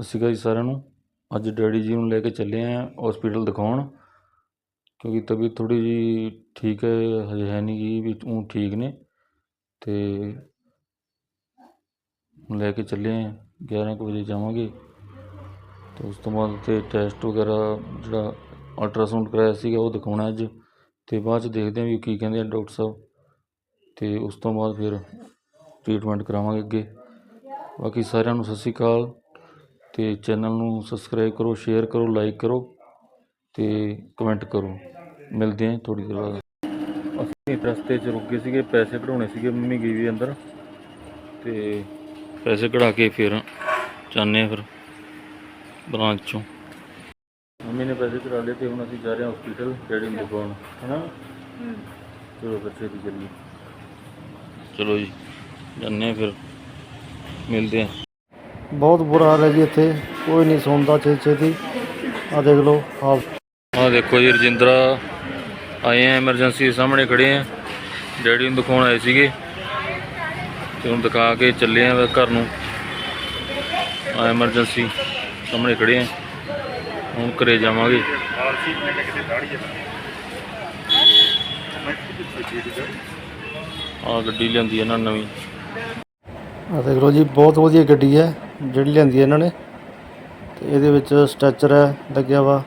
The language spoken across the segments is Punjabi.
ਸਤਿ ਸ਼੍ਰੀ ਅਕਾਲ ਜੀ ਸਾਰਿਆਂ ਨੂੰ। ਅੱਜ ਡੈਡੀ ਜੀ ਨੂੰ ਲੈ ਕੇ ਚੱਲੇ ਆਂ ਹੌਸਪੀਟਲ ਦਿਖਾਉਣ, ਕਿਉਂਕਿ ਤਬੀਅਤ ਥੋੜ੍ਹੀ ਜਿਹੀ ਠੀਕ ਹੈ, ਹਜੇ ਹੈ ਨਹੀਂ ਗੀ ਵੀ ਊਂ ਠੀਕ ਨੇ। ਅਤੇ ਲੈ ਕੇ ਚੱਲੇ ਆਂ, ਗਿਆਰਾਂ ਕੁ ਵਜੇ ਜਾਵਾਂਗੇ। ਅਤੇ ਉਸ ਤੋਂ ਬਾਅਦ ਉੱਥੇ ਟੈਸਟ ਵਗੈਰਾ ਜਿਹੜਾ ਅਲਟਰਾਸਾਊਂਡ ਕਰਾਇਆ ਸੀਗਾ, ਉਹ ਦਿਖਾਉਣਾ ਅੱਜ। ਅਤੇ ਬਾਅਦ 'ਚ ਦੇਖਦੇ ਹਾਂ ਵੀ ਕੀ ਕਹਿੰਦੇ ਆ ਡਾਕਟਰ ਸਾਹਿਬ। ਅਤੇ ਉਸ ਤੋਂ ਬਾਅਦ ਫਿਰ ਟਰੀਟਮੈਂਟ ਕਰਾਵਾਂਗੇ ਅੱਗੇ। ਬਾਕੀ ਸਾਰਿਆਂ ਨੂੰ ਸਤਿ ਸ਼੍ਰੀ ਅਕਾਲ। ਅਤੇ ਚੈਨਲ ਨੂੰ ਸਬਸਕ੍ਰਾਈਬ ਕਰੋ ਸ਼ੇਅਰ ਕਰੋ ਲਾਈਕ ਕਰੋ ਅਤੇ ਕਮੈਂਟ ਕਰੋ। ਮਿਲਦੇ ਹਾਂ ਥੋੜ੍ਹੀ ਦੇਰ ਬਾਅਦ। ਅਸੀਂ ਰਸਤੇ 'ਚ ਰੁਕ ਗਏ ਸੀਗੇ ਪੈਸੇ ਕਢਾਉਣੇ ਸੀਗੇ ਮੰਮੀ ਗਈ ਵੀ ਅੰਦਰ। ਅਤੇ ਪੈਸੇ ਕਢਾ ਕੇ ਫਿਰ ਹਾਂ ਫਿਰ ਬ੍ਰਾਂਚ 'ਚੋਂ। ਮੰਮੀ ਨੇ ਪੈਸੇ ਕਢਾ ਲਏ ਅਤੇ ਹੁਣ ਅਸੀਂ ਜਾ ਰਹੇ ਹਾਂ ਹਸਪੀਟਲ ਨੂੰ ਦਿਖਾਉਣ ਹੈ। ਨਾ ਚਲੋ ਫਿਰ ਛੇਤੀ ਚੱਲੀਏ ਚਲੋ ਜੀ ਜਾਂਦੇ ਹਾਂ ਫਿਰ। ਮਿਲਦੇ ਹਾਂ। ਬਹੁਤ ਬੁਰਾ ਹਾਲ ਹੈ ਜੀ ਇੱਥੇ। ਕੋਈ ਨਹੀਂ ਸੌਂਦਾ ਛੇ ਛੇਤੀ ਆ ਦੇਖ ਲਓ ਆਹ ਦੇਖੋ ਜੀ ਰਜਿੰਦਰਾ। ਆਏ ਆ ਐਮਰਜੈਂਸੀ ਦੇ ਸਾਹਮਣੇ ਖੜੇ ਆ। ਡੈਡੀ ਨੂੰ ਦਿਖਾਉਣ ਆਏ ਸੀਗੇ। ਤੇ ਹੁਣ ਦਿਖਾ ਕੇ ਚੱਲੇ ਆ ਘਰ ਨੂੰ। ਆ ਐਮਰਜੈਂਸੀ ਸਾਹਮਣੇ ਖੜੇ ਆ। ਹੁਣ ਘਰੇ ਜਾਵਾਂਗੇ। ਆ ਗੱਡੀ ਲਿਆਂਦੀ ਇਹਨਾਂ ਨਵੀਂ। ਆ ਦੇਖ ਲਓ ਜੀ ਬਹੁਤ ਵਧੀਆ ਗੱਡੀ ਹੈ। ਜਿਹੜੀ ਲਿਆਂਦੀ ਹੈ ਇਹਨਾਂ ਨੇ। ਤੇ ਇਹਦੇ ਵਿੱਚ ਸਟ੍ਰੈਚਰ ਹੈ, ਲੱਗਿਆ ਵਾ।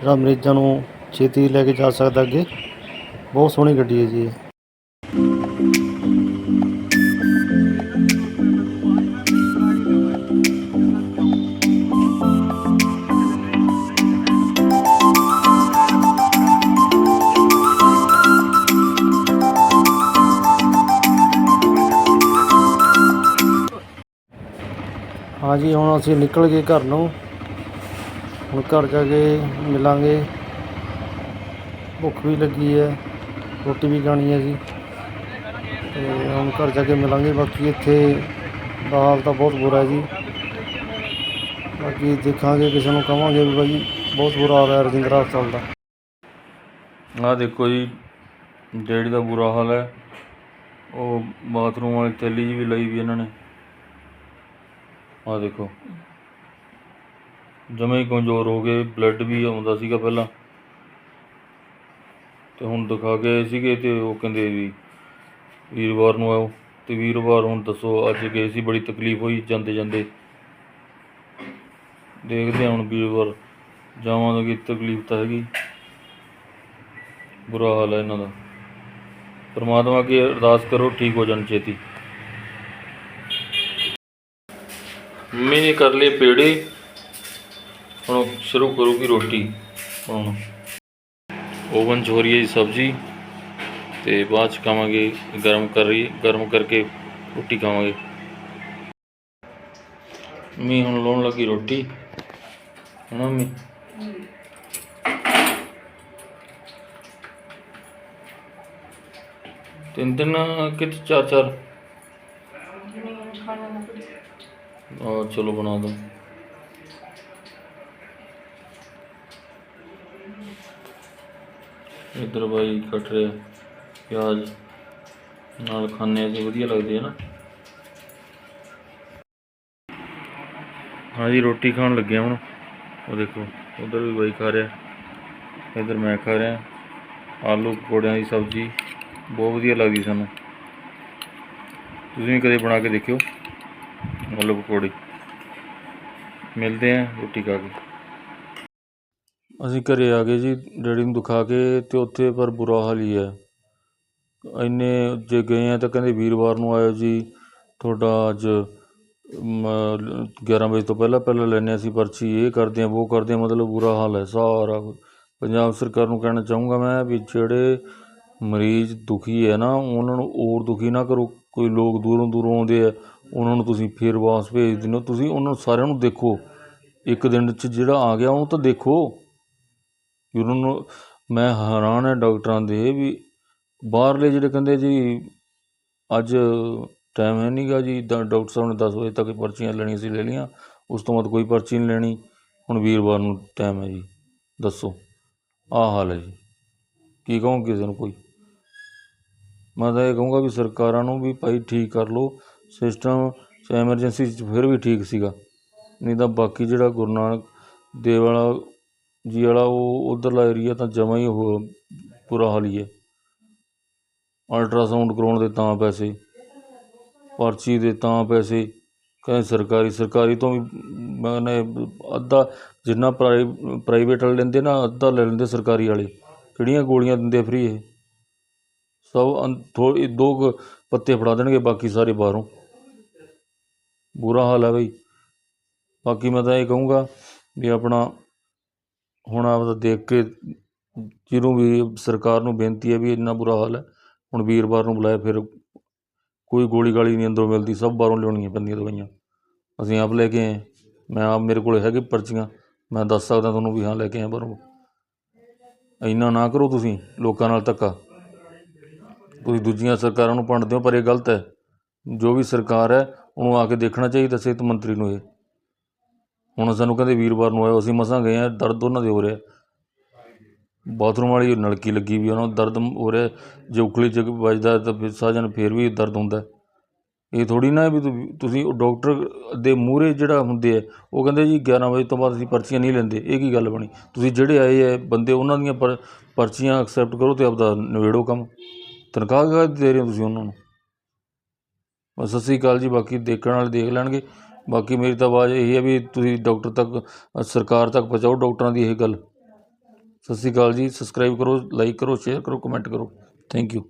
ਜਿਹੜਾ ਮਰੀਜ਼ਾਂ ਨੂੰ ਛੇਤੀ ਲੈ ਕੇ ਜਾ ਸਕਦਾ ਅੱਗੇ। ਬਹੁਤ ਸੋਹਣੀ ਗੱਡੀ ਹੈ ਜੀ ਇਹ। ਹਾਂਜੀ, ਹੁਣ ਅਸੀਂ ਨਿਕਲ ਗਏ ਘਰ ਨੂੰ। ਹੁਣ ਘਰ ਜਾ ਕੇ ਮਿਲਾਂਗੇ। ਭੁੱਖ ਵੀ ਲੱਗੀ ਹੈ, ਰੋਟੀ ਵੀ ਖਾਣੀ ਹੈ ਜੀ। ਤੇ ਹੁਣ ਘਰ ਜਾ ਕੇ ਮਿਲਾਂਗੇ, ਬਾਕੀ ਇੱਥੇ ਦਾ ਹਾਲ ਤਾਂ ਬਹੁਤ ਬੁਰਾ ਜੀ। ਬਾਕੀ ਦੇਖਾਂਗੇ, ਕਿਸੇ ਨੂੰ ਕਵਾਂਗੇ ਵੀ ਭਾਈ ਬਹੁਤ ਬੁਰਾ ਹਾਲ ਹੈ ਰਜਿੰਦਰਾ ਹਸਪਤਾਲ ਦਾ। ਆਹ ਦੇਖੋ ਜੀ, ਡੈਡੀ ਦਾ ਬੁਰਾ ਹਾਲ ਹੈ। ਉਹ ਬਾਥਰੂਮ ਵਾਲੀ ਤੈਲੀ ਜੀ ਵੀ ਲਈ ਵੀ ਇਹਨਾਂ ਨੇ। ਆਹ ਦੇਖੋ। ਜਮੇ ਹੀ ਕਮਜ਼ੋਰ ਹੋ ਗਏ ਬਲੱਡ ਵੀ ਆਉਂਦਾ ਸੀਗਾ ਪਹਿਲਾਂ। ਤੇ ਹੁਣ ਦਿਖਾ ਕੇ ਆਏ ਸੀਗੇ ਤੇ ਉਹ ਕਹਿੰਦੇ ਵੀ ਵੀਰਵਾਰ ਨੂੰ ਆਓ। ਤੇ ਵੀਰਵਾਰ ਹੁਣ ਦੱਸੋ, ਅੱਜ ਗਏ ਸੀ, ਬੜੀ ਤਕਲੀਫ ਹੋਈ ਜਾਂਦੇ ਜਾਂਦੇ। ਦੇਖਦੇ ਹਾਂ ਹੁਣ ਵੀਰਵਾਰ ਜਾਵਾਂਗੇ ਤਕਲੀਫ ਤਾਂ ਹੈਗੀ। ਬੁਰਾ ਹਾਲ ਹੈ ਇਹਨਾਂ ਦਾ। ਪਰਮਾਤਮਾ ਅੱਗੇ ਅਰਦਾਸ ਕਰੋ, ਠੀਕ ਹੋ ਜਾਣ ਛੇਤੀ। ਮੰਮੀ ਨੇ ਕਰ ਲਏ ਪੇੜੇ। ਹੁਣ ਸ਼ੁਰੂ ਕਰੂਗੀ ਰੋਟੀ। ਹੁਣ ਓਵਨ 'ਚ ਹੋ ਰਹੀ ਹੈ ਜੀ ਸਬਜ਼ੀ। ਤੇ ਬਾਅਦ ਚ ਖਾਵਾਂਗੇ ਗਰਮ ਕਰ ਰਹੀ ਗਰਮ ਕਰਕੇ ਰੋਟੀ ਖਾਵਾਂਗੇ। ਮੰਮੀ ਹੁਣ ਲਾਉਣ ਲੱਗੀ ਰੋਟੀ। ਹਨਾ ਮੰਮੀ ਤਿੰਨ ਤਿੰਨ ਕਿ ਚਾਰ ਚਾਰ? ਆ ਚਲੋ ਬਣਾ ਦੋ। ਇਧਰ ਬਾਈ ਕੱਟ ਰਿਹਾ, ਪਿਆਜ਼ ਨਾਲ ਖਾਣੇ ਆ, ਜੀ ਵਧੀਆ ਲੱਗਦੀ ਹੈ ਨਾ। ਹਾਂਜੀ ਰੋਟੀ ਖਾਣ ਲੱਗਿਆ ਹੁਣ। ਉਹ ਦੇਖੋ, ਉਧਰ ਵੀ ਬਾਈ ਖਾ ਰਿਹਾ। ਇਧਰ ਮੈਂ ਖਾ ਰਿਹਾ। ਆਲੂ ਪਕੌੜਿਆਂ ਦੀ ਸਬਜ਼ੀ, ਬਹੁਤ ਵਧੀਆ ਲੱਗਦੀ ਸਾਨੂੰ। ਤੁਸੀਂ ਵੀ ਕਦੇ ਬਣਾ ਕੇ ਦੇਖਿਓ। ਆਲੂ ਪਕੌੜੇ। ਮਿਲਦੇ ਆਂ ਰੋਟੀ ਖਾ ਕੇ। ਅਸੀਂ ਘਰੇ ਆ ਗਏ ਜੀ ਡੈਡੀ ਨੂੰ ਦਿਖਾ ਕੇ ਤੇ ਉੱਥੇ ਪਰ ਬੁਰਾ ਹਾਲ ਹੀ ਹੈ। ਇੰਨੇ ਜੇ ਗਏ ਆ ਤਾਂ ਕਹਿੰਦੇ ਵੀਰਵਾਰ ਨੂੰ ਆਇਓ ਜੀ। ਤੁਹਾਡਾ ਅੱਜ ਮ, 11 ਵਜੇ ਤੋਂ ਪਹਿਲਾਂ ਪਹਿਲਾਂ ਲੈਂਦੇ ਅਸੀਂ ਪਰਚੀ ਇਹ ਕਰਦੇ ਹਾਂ ਉਹ ਕਰਦੇ ਹਾਂ ਮਤਲਬ ਬੁਰਾ ਹਾਲ ਹੈ ਸਾਰਾ ਪੰਜਾਬ ਸਰਕਾਰ ਨੂੰ ਕਹਿਣਾ ਚਾਹੂੰਗਾ ਮੈਂ ਵੀ ਜਿਹੜੇ ਮਰੀਜ਼ ਦੁਖੀ ਹੈ ਨਾ ਉਹਨਾਂ ਨੂੰ ਹੋਰ ਦੁਖੀ ਨਾ ਕਰੋ। ਕੋਈ ਲੋਕ ਦੂਰੋਂ ਦੂਰੋਂ ਆਉਂਦੇ ਆ ਉਹਨਾਂ ਨੂੰ ਤੁਸੀਂ ਫਿਰ ਵਾਪਸ ਭੇਜ ਦਿੰਦੇ ਹੋ। ਤੁਸੀਂ ਉਹਨਾਂ ਨੂੰ ਸਾਰਿਆਂ ਨੂੰ ਦੇਖੋ। ਇੱਕ ਦਿਨ 'ਚ ਜਿਹੜਾ ਆ ਗਿਆ ਉਹਨੂੰ ਤਾਂ ਦੇਖੋ। ਵੀ ਉਹਨਾਂ ਨੂੰ ਮੈਂ ਹੈਰਾਨ ਹੈ ਡਾਕਟਰਾਂ ਦੇ ਵੀ ਬਾਹਰਲੇ ਜਿਹੜੇ ਕਹਿੰਦੇ ਜੀ, ਅੱਜ ਟਾਈਮ ਹੈ ਨਹੀਂਗਾ ਜੀ ਡਾ- ਡਾਕਟਰ ਸਾਹਿਬ ਨੇ 10 ਵਜੇ ਤੱਕ ਪਰਚੀਆਂ ਲੈਣੀਆਂ ਸੀ, ਲੈ ਲਈਆਂ। ਉਸ ਤੋਂ ਬਾਅਦ ਕੋਈ ਪਰਚੀ ਨਹੀਂ ਲੈਣੀ। ਹੁਣ ਵੀਰਵਾਰ ਨੂੰ ਟਾਈਮ ਹੈ ਜੀ। ਦੱਸੋ। ਆਹ ਹਾਲ ਹੈ ਜੀ। ਕੀ ਕਹੂੰ ਕਿਸੇ ਨੂੰ ਕੋਈ? ਮੈਂ ਤਾਂ ਇਹ ਕਹੂੰਗਾ ਵੀ ਸਰਕਾਰਾਂ ਨੂੰ ਵੀ ਭਾਈ ਠੀਕ ਕਰ ਲਓ। ਸਿਸਟਮ ਐਮਰਜੈਂਸੀ 'ਚ ਫਿਰ ਵੀ ਠੀਕ ਸੀਗਾ। ਨਹੀਂ ਤਾਂ ਬਾਕੀ ਜਿਹੜਾ ਗੁਰੂ ਨਾਨਕ ਦੇਵ ਵਾਲਾ ਜੀ ਵਾਲਾ ਉਹ ਉੱਧਰਲਾ ਏਰੀਆ ਤਾਂ ਜਮਾਂ ਹੀ ਉਹ ਬੁਰਾ ਹਾਲ ਹੀ। ਹੈ ਅਲਟਰਾਸਾਊਂਡ ਕਰਵਾਉਣ ਦੇ ਤਾਂ ਪੈਸੇ, ਪਰਚੀ ਦੇ ਤਾਂ ਪੈਸੇ ਕਹਿੰਦੇ ਸਰਕਾਰੀ ਸਰਕਾਰੀ ਤੋਂ ਵੀ ਮੈਨੇ ਅੱਧਾ ਜਿੰਨਾ ਪ੍ਰਾਈ ਪ੍ਰਾਈਵੇਟ ਵਾਲੇ ਲੈਂਦੇ ਨਾ, ਅੱਧਾ ਲੈ ਲੈਂਦੇ ਸਰਕਾਰੀ ਵਾਲੇ। ਕਿਹੜੀਆਂ ਗੋਲੀਆਂ ਦਿੰਦੇ ਫਰੀ ਇਹ? ਸਭ ਥੋੜੀ ਦੋ ਕੁ ਪੱਤੇ ਫੜਾ ਦੇਣਗੇ, ਬਾਕੀ ਸਾਰੇ ਬਾਹਰੋਂ। ਬੁਰਾ ਹਾਲ ਹੈ ਬਈ। ਬਾਕੀ ਮੈਂ ਤਾਂ ਇਹ ਕਹੂੰਗਾ ਵੀ ਆਪਣਾ ਹੁਣ ਆਪਦਾ ਦੇਖ ਕੇ ਜਿਹਨੂੰ ਵੀ ਸਰਕਾਰ ਨੂੰ ਬੇਨਤੀ ਹੈ ਵੀ ਇੰਨਾ ਬੁਰਾ ਹਾਲ ਹੈ, ਹੁਣ ਵੀਰਵਾਰ ਨੂੰ ਬੁਲਾਇਆ, ਫਿਰ ਕੋਈ ਗੋਲੀ ਗਾਲੀ ਨਹੀਂ ਅੰਦਰੋਂ ਮਿਲਦੀ, ਸਭ ਬਾਹਰੋਂ ਲਿਆਉਣੀਆਂ ਪੈਂਦੀਆਂ ਦਵਾਈਆਂ। ਅਸੀਂ ਆਪ ਲੈ ਕੇ ਆਏ ਮੈਂ ਆਪ ਮੇਰੇ ਕੋਲ ਹੈਗੇ ਪਰਚੀਆਂ, ਮੈਂ ਦੱਸ ਸਕਦਾ ਤੁਹਾਨੂੰ ਵੀ ਹਾਂ, ਲੈ ਕੇ ਆਏ ਬਾਹਰੋਂ। ਇੰਨਾ ਨਾ ਕਰੋ ਤੁਸੀਂ, ਲੋਕਾਂ ਨਾਲ ਧੱਕਾ। ਤੁਸੀਂ ਦੂਜੀਆਂ ਸਰਕਾਰਾਂ ਨੂੰ ਭੰਡਦੇ ਹੋ, ਪਰ ਇਹ ਗਲਤ ਹੈ। ਜੋ ਵੀ ਸਰਕਾਰ ਹੈ, ਉਹਨੂੰ ਆ ਕੇ ਦੇਖਣਾ ਚਾਹੀਦਾ ਸਿਹਤ ਮੰਤਰੀ ਨੂੰ ਇਹ। ਹੁਣ ਸਾਨੂੰ ਕਹਿੰਦੇ ਵੀਰਵਾਰ ਨੂੰ ਆਇਓ, ਅਸੀਂ ਮਸਾਂ ਗਏ ਆ ਦਰਦ ਉਹਨਾਂ ਦੇ ਹੋ ਰਿਹਾ। ਬਾਥਰੂਮ ਵਾਲੀ ਨਲਕੀ ਲੱਗੀ ਵੀ ਉਹਨਾਂ ਨੂੰ, ਦਰਦ ਹੋ ਰਿਹਾ। ਜੇ ਉਖਲੀ ਚ ਵੱਜਦਾ ਤਾਂ ਫਿਰ ਸਾਜਨ ਫੇਰ ਵੀ ਦਰਦ ਹੁੰਦਾ। ਇਹ ਥੋੜੀ ਨਾ ਵੀ ਤੁਸੀਂ ਉਹ ਡਾਕਟਰ ਦੇ ਮੂਹਰੇ ਜਿਹੜਾ ਹੁੰਦੇ ਆ, ਉਹ ਕਹਿੰਦੇ ਜੀ 11 ਵਜੇ ਤੋਂ ਬਾਅਦ ਅਸੀਂ ਪਰਚੀਆਂ ਨਹੀਂ ਲੈਂਦੇ। ਇਹ ਕੀ ਗੱਲ ਬਣੀ? ਤੁਸੀਂ ਜਿਹੜੇ ਆਏ ਆ, ਬੰਦੇ ਉਹਨਾਂ ਦੀਆਂ ਪਰਚੀਆਂ ਐਕਸੈਪਟ ਕਰੋ ਤੇ ਆਪਦਾ ਨਿਬੇੜੋ ਕੰਮ। ਤਨਖਾਹ ਕਾਹਦੀ ਦੇ ਰਹੇ ਹੋ ਤੁਸੀਂ ਉਹਨਾਂ ਨੂੰ? ਬਸ ਸਤਿ ਸ਼੍ਰੀ ਅਕਾਲ ਜੀ, ਬਾਕੀ ਦੇਖਣ ਵਾਲੇ ਦੇਖ ਲੈਣਗੇ। ਬਾਕੀ ਮੇਰੀ ਤਾਂ ਆਵਾਜ਼ ਇਹੀ ਹੈ ਵੀ ਤੁਸੀਂ ਡਾਕਟਰ ਤੱਕ, ਸਰਕਾਰ ਤੱਕ ਪਹੁੰਚਾਓ ਡਾਕਟਰਾਂ ਦੀ ਇਹ ਗੱਲ। ਸਤਿ ਸ਼੍ਰੀ ਅਕਾਲ ਜੀ, ਸਬਸਕ੍ਰਾਈਬ ਕਰੋ, ਲਾਈਕ ਕਰੋ, ਸ਼ੇਅਰ ਕਰੋ, ਕਮੈਂਟ ਕਰੋ। Thank you.